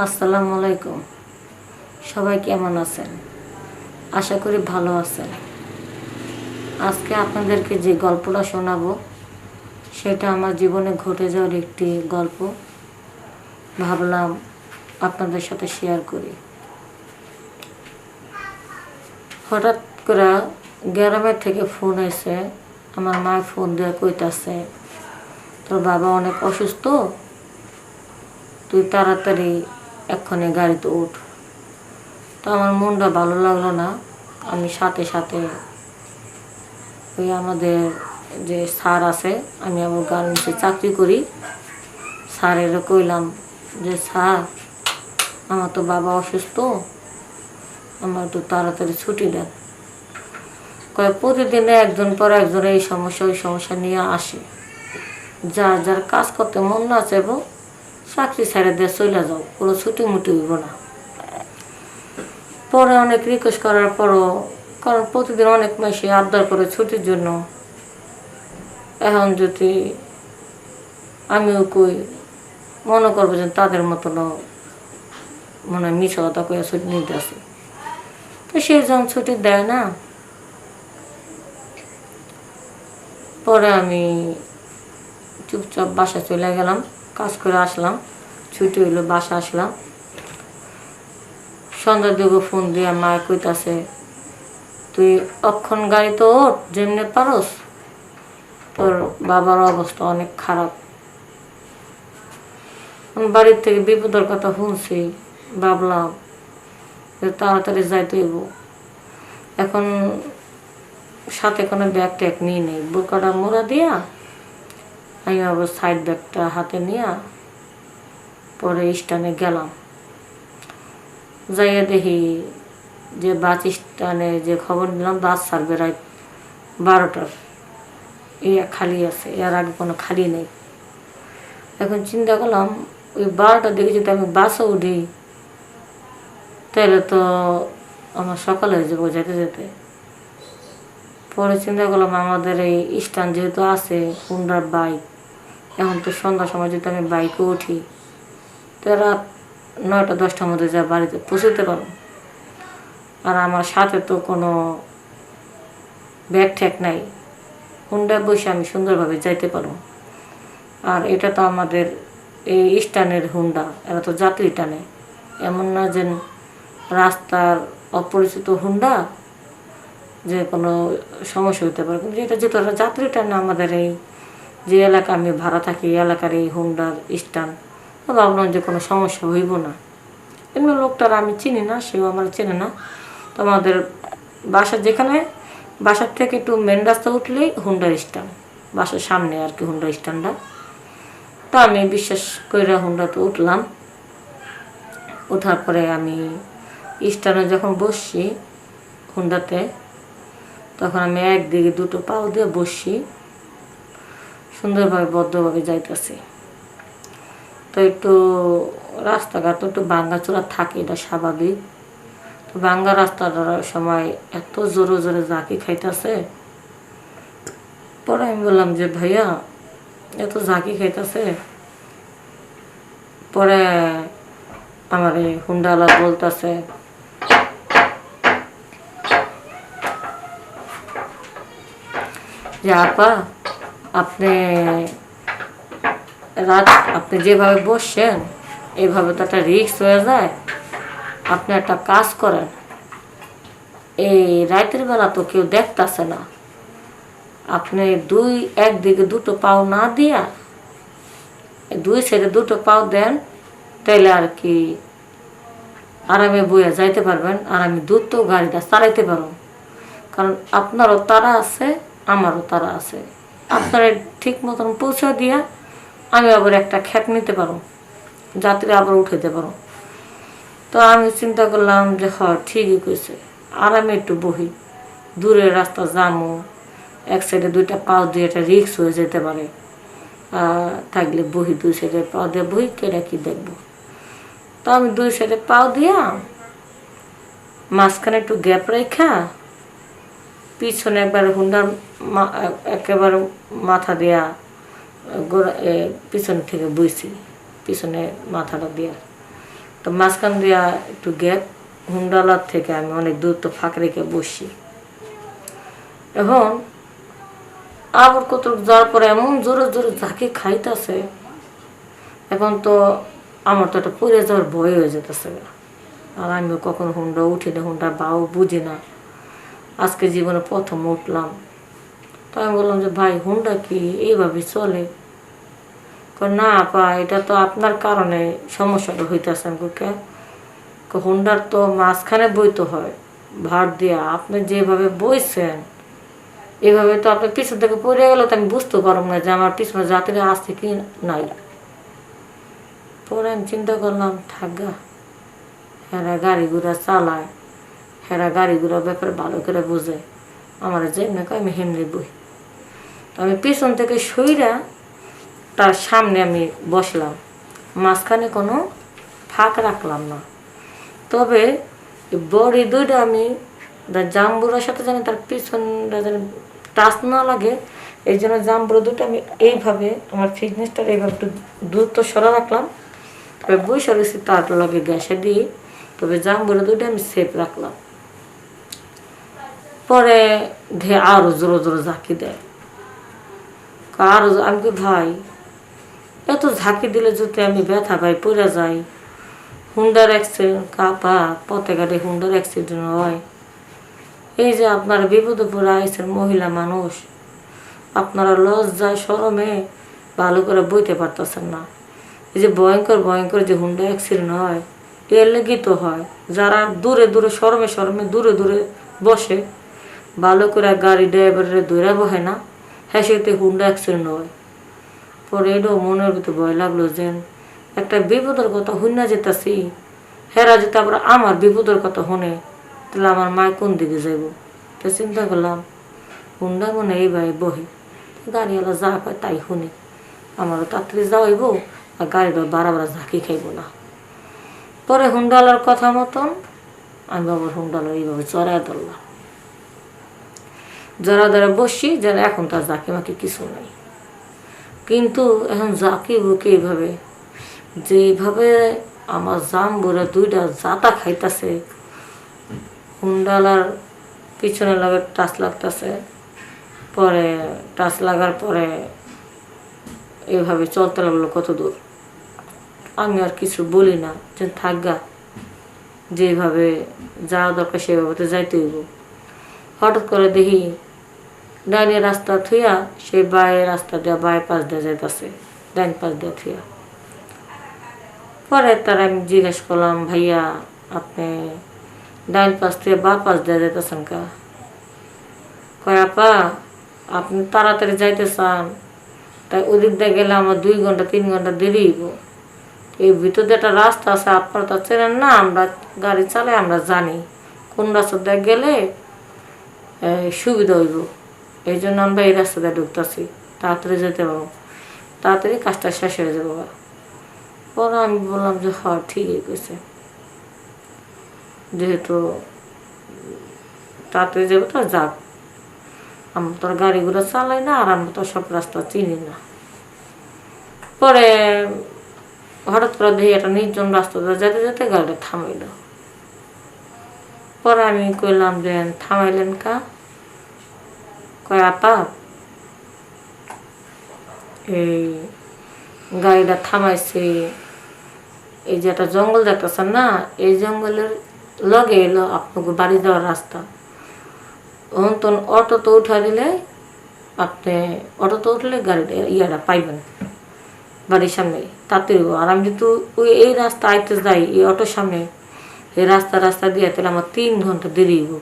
আসসালামু আলাইকুম। সবাই কেমন আছেন? আশা করি ভালো আছেন। আজকে আপনাদেরকে যে গল্পটা শোনাবো, সেটা আমার জীবনে ঘটে যাওয়ার একটি গল্প। ভাবলাম আপনাদের সাথে শেয়ার করি। হঠাৎ করে গ্রামের থেকে ফোন এসে আমার মা ফোন দিয়ে কইতাছে, তোর বাবা অনেক অসুস্থ? তুই তাড়াতাড়ি এক্ষণে গাড়িতে উঠ। তো আমার মনটা ভালো লাগল না। আমি সাথে সাথে ওই আমাদের যে স্যার আছে, আমি আমার গার্মেন্টসে চাকরি করি। স্যারেরও কইলাম যে, স্যার, আমার তো বাবা অসুস্থ। আমার তো তাড়াতাড়ি ছুটি দেন। কয়, প্রতিদিনে একজন পর একজন এই সমস্যা, ওই সমস্যা নিয়ে আসে। যার যার কাজ করতে মন না চাইব চাকরি ছেড়ে দিয়ে চলে যাও, কোনো ছুটি মুটি হইব না। পরে অনেক রিকোয়েস্ট করার পরও, কারণ প্রতিদিন অনেক মাসে আবদার করে ছুটির জন্য। এখন যদি আমিও কই, মনে করব যে তাদের মতন মানে মিশা কথা কয়ে ছুটি নিতে আসে। তো সে যখন ছুটি দেয় না, পরে আমি চুপচাপ বাসা চলে গেলাম। কাজ করে আসলাম। ছুটি হইল বাসা আসলাম। সন্ধ্যার দিকে ফোন দিয়ে মা কইতাছে, তুই অক্ষণ গাড়িতে ওঠ যেমনি পারস। তোর বাবার অবস্থা অনেক খারাপ। বাড়ির থেকে বিপদের কথা শুনছি, ভাবলাম যে তাড়াতাড়ি যাইতে হইব। এখন সাথে কোনো ব্যাগ ট্যাগ নিয়ে নেই। বোকাটা মোড়া দিয়া আমি আবার সাইড ব্যাগটা হাতে নিয়ে পরে স্টানে গেলাম। যাইয়া দেখি যে বাস স্টানে যে খবর নিলাম, বাস ছাড়বে রাত বারোটার। ইয়া খালি আছে, এর আগে কোনো খালি নেই। এখন চিন্তা করলাম, ওই বারোটার দিকে যদি আমি বাসে উঠি, তাহলে তো আমার সকালে হয়ে যাব যেতে যেতে। পরে চিন্তা করলাম, আমাদের এই স্টান যেহেতু আছে হুন্ডার বাইক এখন তো সন্ধ্যার সময় যদি আমি বাইকে উঠি, তো রাত নয়টা, দশটার মধ্যে যা বাড়িতে পৌঁছতে পারব। আর আমার সাথে তো কোনো ব্যাগ ঠ্যাগ নাই। হুন্ডায় বসে আমি সুন্দরভাবে যাইতে পারব। আর এটা তো আমাদের এই স্ট্যান্ডের হুন্ডা, এরা তো যাত্রী টানে। এমন না যে রাস্তার অপরিচিত হুন্ডা যে কোনো সমস্যা হতে পারে, কিন্তু এটা যেহেতু যাত্রী টানে আমাদের এই যে এলাকা আমি ভাড়া থাকি, এই এলাকার এই হুন্ডার স্ট্যান্ড ভাবলাম যে কোনো সমস্যা হইব না। এমনি লোকটার আমি চিনি না, সেও আমার চেনে না। তো আমাদের বাসার যেখানে, বাসার থেকে একটু মেন রাস্তা উঠলেই হুন্ডার স্ট্যান্ড বাসার সামনে আর কি হুন্ডার স্ট্যান্ডটা তো আমি বিশ্বাস করে হুন্ডাতে উঠলাম। ওঠার পরে আমি স্ট্যান্ডে যখন বসছি হুন্ডাতে তখন আমি একদিকে দুটো পাও দিয়ে বসছি। সুন্দরভাবে বদ্ধভাবে যাইতেছি। তো একটু রাস্তাঘাট একটু ভাঙ্গাচোরা থাকে, এটা স্বাভাবিক। তো ভাঙ্গা রাস্তাটার সময় এত জোরে জোরে জাকি খাইতেছে। পরে আমি বললাম যে, ভাইয়া, এত জাকি খাইতেছে? পরে আমার এই হুন্ডালা বলতেছে, যে, আপা আপনি রাত, আপনি যেভাবে বসছেন এইভাবে তো একটা রিক্স হয়ে যায়। আপনি একটা কাজ করেন। এই রাতের বেলা তো কেউ দেখতেছে না। আপনি দুই একদিকে দুটো পাও না দিয়া, দুই সাইডে দুটো পাও দেন, তাইলে আর কি আরামে বইয়া যাইতে পারবেন আর আমি দ্রুত গাড়িটা চালাইতে পারব কারণ আপনারও তারা আছে, আমারও তারা আছে। আপনারা ঠিক মতন পৌঁছে দিয়া আমি আবার একটা খ্যাত নিতে পারো। যাত্রী আবার উঠাইতে পারো। তো আমি চিন্তা করলাম যে হ, ঠিকই কইছে। আর আমি একটু বহি। দূরের রাস্তা যামো এক সাইডে দুইটা পাও দিয়ে একটা রিক্স হয়ে যেতে পারে। থাকলে বহি, দুই সাইডে পাও দিয়ে বহি কেটা কি দেখব। তো আমি দুই সাইডে পাও দিয়া মাঝখানে একটু গ্যাপ রেখা পিছনে একবার হুন্ডার একেবারে মাথা দেয়া, গোড়া পিছন থেকে বইছি, পিছনে মাথাটা দেয়া। তো মাঝখান দিয়া একটু গ্যাপ হুন্ডালার থেকে আমি অনেক দূরত্ব ফাঁক রেখে বসি এখন আবার কত যাওয়ার পরে এমন জোরে জোরে ঝাঁকি খাইতেছে, এখন তো আমার তো একটা পড়ে যাওয়ার ভয় হয়ে যেতেছে। আর আমিও কখন হুন্ডা উঠি না হুন্ডা বাও বুঝি না। আজকে জীবনে প্রথম উঠলাম। তো আমি বললাম যে, ভাই, হুন্ডা কি? এইভাবে চলে? না পা এটা তো আপনার কারণে সমস্যাটা হইতেছে। আমি "কে?" হুন্ডার তো মাঝখানে বইতে হয়। ভার দিয়া, আপনি যেভাবে বইছেন, এভাবে তো আপনি পিছন থেকে পড়ে গেলে তো আমি বুঝতে পারব না যে আমার পিছনে যাত্রী আসছে কি নাই। পরে আমি চিন্তা করলাম থাকগা হেরা গাড়ি ঘোড়া চালায়। হেরা গাড়ি ঘোড়ার ব্যাপারে ভালো করে বোঝে। আমার যেমনি কয় আমি হেমনি বই। তো আমি পিছন থেকে সইরা তার সামনে আমি বসলাম। মাঝখানে কোনো ফাঁক রাখলাম না। তবে বড়ি দুইটা আমি জাম্বুরার সাথে জানি তার পিছনটা যেন টাচ না লাগে, এই জন্য জাম্বুরা দুটো আমি এইভাবে আমার ফিটনেসটা এইভাবে একটু দূরত্ব সরা রাখলাম। তবে বসে রয়েছি তার লগে গ্যাসে দিয়ে, তবে জাম্বুরা দুটো আমি সেফ রাখলাম। পরে ধে আরও জোরো জোরো ঝাঁকি দেয়। আরও আমি কি ভাই এত ঝাঁকি দিলে যদি আমি ব্যথা পাই পড়ে যাই। হুন্ডার অ্যাক্সিডেন্ট কাপা পথে ঘাটে হুন্ডার অ্যাক্সিডেন্ট হয়। এই যে আপনারা বিপদে পড়ে আইসেন মহিলা মানুষ, আপনারা লস যায় সরমে ভালো করে বইতে পারতেছেন না। এই যে ভয়ঙ্কর ভয়ঙ্কর যে হুন্ডা অ্যাক্সিডেন্ট হয়, এর লেগেই তো হয়, যারা দূরে দূরে সরমে সরমে দূরে দূরে বসে ভালো করে গাড়ি ড্রাইভারের দৌড়া বহে না হ্যাঁ সেতে হুন্ডা অ্যাক্সিডেন্ট হয়। পরে এটাও মনের ভিতরে ভয় লাগল যে, একটা বিপদের কথা হুন্না যেতাছি, হেরা যেতে আবার আমার বিপদের কথা শুনে তাহলে আমার মায় কোন দিকে যাইব? তো চিন্তা করলাম, হুন্ডা মনে এই ভাই বহে, গাড়িওয়ালা যা পায় তাই শুনি। আমারও তাড়াতাড়ি যাওয়াইব, আর গাড়িটা বারা বারা ঝাঁকি খাইব না। পরে হুন্ডালার কথা মতন আমি আবার হুন্ডালা এইভাবে চড়াই ধরলাম। জরা যারা বসি যেন এখন তার জাকি মাকি কিছু নাই। কিন্তু এখন জাকি বুকে এইভাবে যেভাবে আমার জাম বলে দুইটা জাতা খাইতাছে হুন্ডালার পিছনে লাগে টাচ লাগতেছে, পরে টাচ লাগার পরে এভাবে চলতে লাগল কত দূর। আমি আর কিছু বলি না, যে থাকগা, যেভাবে যাওয়া দরকার সেভাবে তো যাইতে হইব। হঠাৎ করে দেখি ডাইনে রাস্তা থুইয়া, সেই বায়ের রাস্তা দিয়ে বায়ে পাশ দিয়ে যাইতেছে, ডাইন পাশ দিয়ে থুইয়া। পরে তার আমি জিজ্ঞেস করলাম, ভাইয়া, আপনি ডাইন পাশ থেকে বা পাশ দিয়ে যাইতেছেন কা? কয়, আপা, আপনি তাড়াতাড়ি যাইতে চান তাই ওদিক দিয়ে গেলে আমার দুই ঘণ্টা, তিন ঘণ্টা দেরি হইব। এই ভিতর একটা রাস্তা আছে, আপনারা তো চেনেন না, আমরা গাড়ি চালাই আমরা জানি। কোন রাস্তা দিয়ে গেলে সুবিধা হইব? এই জন্য আমরা এই রাস্তা দিয়ে ঢুকতেছি। তাড়াতাড়ি যেতে পারব তাড়াতাড়ি কাজটা শেষ হয়ে যাব। পরে আমি বললাম যে হ্যাঁ ঠিকই কইছে। যেহেতু তাড়াতাড়ি যাব তো যাক। আমরা তো আর গাড়ি ঘোড়া চালাই না, আর আমরা তো সব রাস্তা চিনি না। পরে হঠাৎ করে দেখি একটা নির্জন রাস্তা দিয়ে যেতে যেতে গাড়িটা থামাইল। পরে আমি কইলাম যে, থামাইলেন কা? কয় এই গাড়িটা থামাইছে এই যে একটা জঙ্গল দেখতেছেন না এই জঙ্গলের লগে এলো আপনাকে বাড়ি যাওয়ার রাস্তা তখন তো অটোতে উঠা দিলে আপনি অটোতে উঠলে গাড়িটা ইয়াটা পাইবেন বাড়ির সামনে তাতে আর আমি যেহেতু ওই এই রাস্তা আইতে যাই এই অটোর সামনে এই রাস্তা রাস্তা দিয়ে তাহলে আমার তিন ঘণ্টা দেরি হইব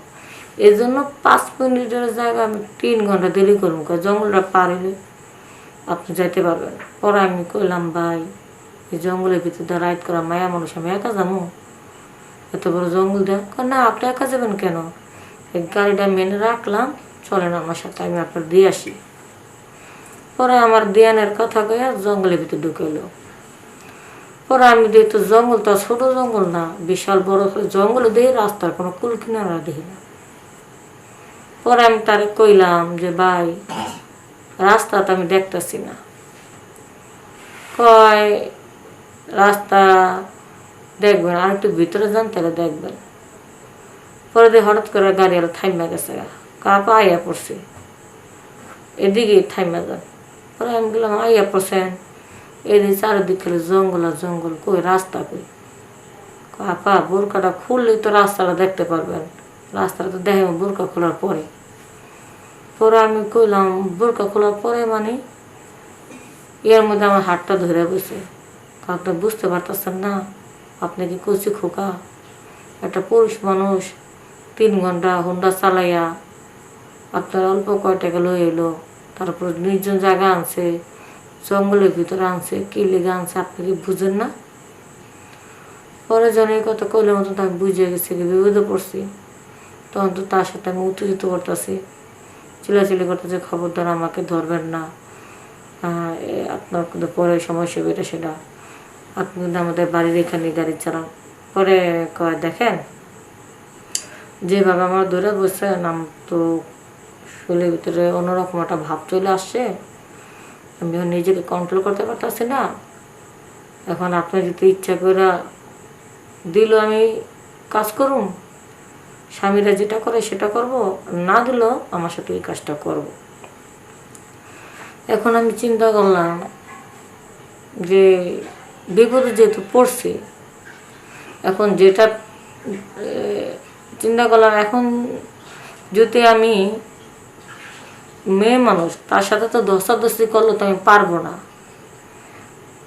এই জন্য পাঁচ মিনিটের জায়গায় আমি তিন ঘণ্টা দেরি করব জঙ্গলটা পার হলে আপনি যাইতে পারবেন পরে আমি কইলাম, ভাই, এই জঙ্গলের ভিতরে রাইড করা মায়া মানুষ, আমি একা যাব? এত বড় জঙ্গল দেখ না, আপনি একা যাবেন কেন? এই গাড়িটা মেনে রাখলাম, চলেন আমার সাথে, আমি আপনার দিয়ে আসি। পরে আমার দিয়ানের কথা কয়ে জঙ্গলের ভিতরে ঢুকেলো পরে আমি দেখি তো জঙ্গল তো ছোট জঙ্গল না, বিশাল বড়। জঙ্গল দেখি রাস্তার কোনো কুল কিনারা দেখি না। পরে আমি তারে কইলাম যে, ভাই রাস্তা তো আমি দেখতেছি না। কয়, রাস্তা দেখবেন, আর একটু ভিতরে যান তাহলে দেখবেন। পরে দিয়ে হঠাৎ করে গাড়ি আর থাইমা গেছে কাপা আইয়া পড়ছে। এদিকে থাইমা যান। পরে আমি গেলাম আইয়া পড়ছেন? এদিকে চারিদিক জঙ্গল আর জঙ্গল কই, রাস্তা কই? আপা বোরকাটা খুললেই তো রাস্তাটা দেখতে পারবেন। রাস্তাটা তো দেখে বোরকা খোলার পরে। পরে আমি কইলাম, বোরকা খোলার পরে মানে? এর মধ্যে আমার হাতটা ধরে বসে। আপনি বুঝতে পারতেছেন না, আপনি কি কচি খোকা? একটা পুরুষ মানুষ, তিন ঘণ্টা হুন্ডা চালাইয়া আপনার অল্প কয় টাকা লয়ে এলো, তারপর নির্জন জায়গা আনছে, জঙ্গলের ভিতরে আনছে, কি লেগে আনছে আপনি কি বুঝেন না? পরে জনে এই কথা কইলে মতন আমি বুঝে গেছি বিপদে পড়ছি। তখন তো তার সাথে আমি উত্তেজিত করতেছি। চিলাচিলি করতেছে, খবরদার আমাকে ধরবেন না। আপনার কিন্তু পরে সমস্যা হবে সেটা। আপনি কিন্তু আমাদের বাড়ির এখানে গাড়ি চালান। পরে কয়, দেখেন, যেভাবে আমার ধরে বসছেন নাম তো শরীরের ভিতরে অন্যরকম একটা ভাব চলে আসছে। আমি নিজেকে কন্ট্রোল করতে পারতেছি না। এখন আপনি যদি ইচ্ছা করে দিল আমি কাজ করুম। স্বামীরা যেটা করে সেটা করব, না দিলেও আমার সাথে এই কাজটা করব। এখন আমি চিন্তা করলাম যে বিপদে যেহেতু পড়ছি, এখন যেটা চিন্তা করলাম এখন যদি আমি মেয়ে মানুষ, তার সাথে তো ধস্তাধস্তি করলে তো আমি পারব না।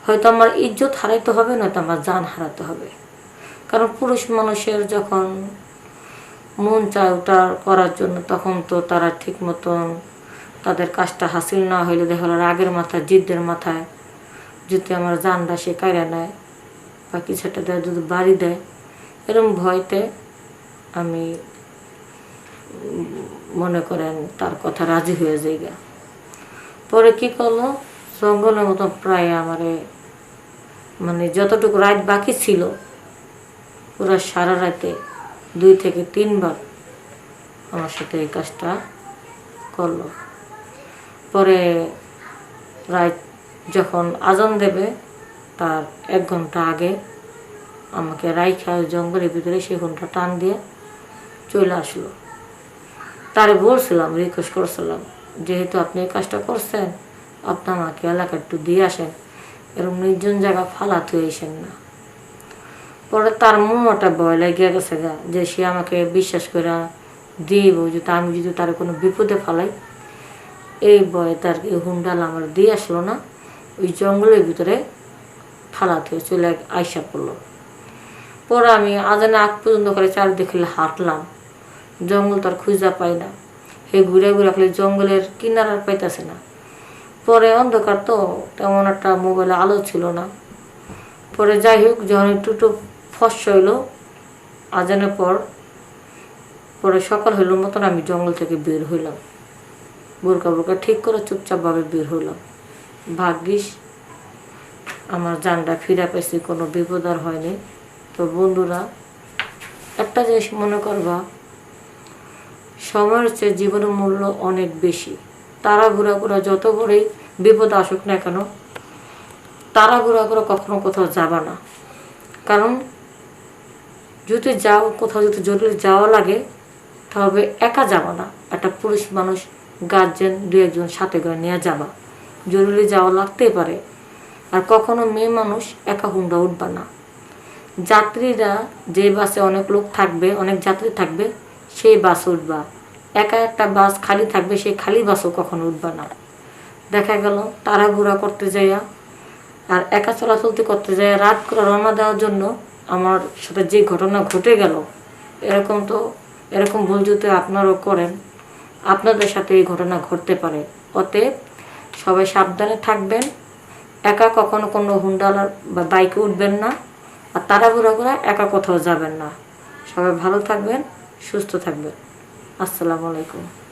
হয়তো আমার ইজ্জত হারাইতে হবে, নয়তো আমার জান হারাতে হবে। কারণ পুরুষ মানুষের যখন মন চায় ওটা করার জন্য তখন তো তারা ঠিক মতন তাদের কাজটা হাসিল না হইলে দেখা গেলো রাগের মাথায়, জিদ্দের মাথায় যদি আমার জানটা সে কায়রা নেয় বা কিছু একটা দেয়, যদি বাড়ি দেয় এরকম ভয়তে আমি মনে করেন তার কথা রাজি হয়ে যাই গা। পরে কি করল জঙ্গলের মতো প্রায় আমারে মানে যতটুকু রাত বাকি ছিল, পুরো সারা রাতে দুই থেকে তিনবার আমার সাথে এই কাজটা করল। পরে রাত যখন আজান দেবে, তার এক ঘণ্টা আগে আমাকে রাইখা জঙ্গলের ভিতরে সেই ঘণ্টা টান দিয়ে চলে আসলো। তারে বলছিলাম রিকোয়েস্ট করছিলাম, যেহেতু আপনি এই কাজটা করছেন, আপনি আমাকে এলাকা একটু দিয়ে আসেন। এরকম নির্জন জায়গা ফালাতে আসেন না। পরে তার মনটা ভয় লেগে গেছে গা, যে সে আমাকে বিশ্বাস করে দিব, যদি আমি যদি তার কোনো বিপদে ফেলাই। এই ভয়ে তার এই হুন্ডাল আমার দিয়ে আসলো না, ওই জঙ্গলের ভিতরে ফালাতে চলে আইসা পড়ল। পরে আমি আজানে আগ পর্যন্ত করে চারিদিকে হাঁটলাম। জঙ্গল তার খুঁজা পাই না। হে ঘুরে ঘুরে খালি জঙ্গলের কিনার পাইতেছে না। পরে অন্ধকার তো তেমন একটা মোবাইলে আলো ছিল না। পরে যাই হোক, যখন একটু ফস হইল, আজানের পর, পরে সকাল হইল মতন আমি জঙ্গল থেকে বের হইলাম। বোরকা বোরকা ঠিক করে চুপচাপভাবে বের হইলাম। ভাগ্যিস, আমার জানটা ফিরা পেয়েছি, কোনো বিপদ আর হয়নি। তো বন্ধুরা, একটা জিনিস মনে করবা, সময়ের চেয়ে জীবনের মূল্য অনেক বেশি। তারা ঘোরা ঘোরা যত বড়ই বিপদ আসুক না কেন তারা ঘোরা ঘোরা কখনো কোথাও যাবা না। কারণ যদি যাও, কোথাও যদি জরুরি যাওয়া লাগে, তবে একা যাবা না। একটা পুরুষ মানুষ গার্জেন দু একজন সাথে করে নিয়ে যাবা। জরুরি যাওয়া লাগতেই পারে। আর কখনো মেয়ে মানুষ একা হুন্ডা উঠবা না। যাত্রীরা যে বাসে অনেক লোক থাকবে, অনেক যাত্রী থাকবে, সেই বাস উঠবা। একা একটা বাস খালি থাকবে, সেই খালি বাসও কখনো উঠবা না। দেখা গেল, তাড়াহুড়া করতে যাইয়া, আর একা চলাচলতি করতে যাইয়া রাত করে রওনা দেওয়ার জন্য আমার সাথে যে ঘটনা ঘটে গেল, এরকম তো, এরকম ভুল যদি আপনারাও করেন, আপনাদের সাথে এই ঘটনা ঘটতে পারে। অতএব সবাই সাবধানে থাকবেন, একা কখনো কোনো হুন্ডালার বা বাইকে উঠবেন না, আর তাড়াহুড়া করে একা কোথাও যাবেন না। সবাই ভালো থাকবেন, সুস্থ থাকবেন। আসসালামু আলাইকুম।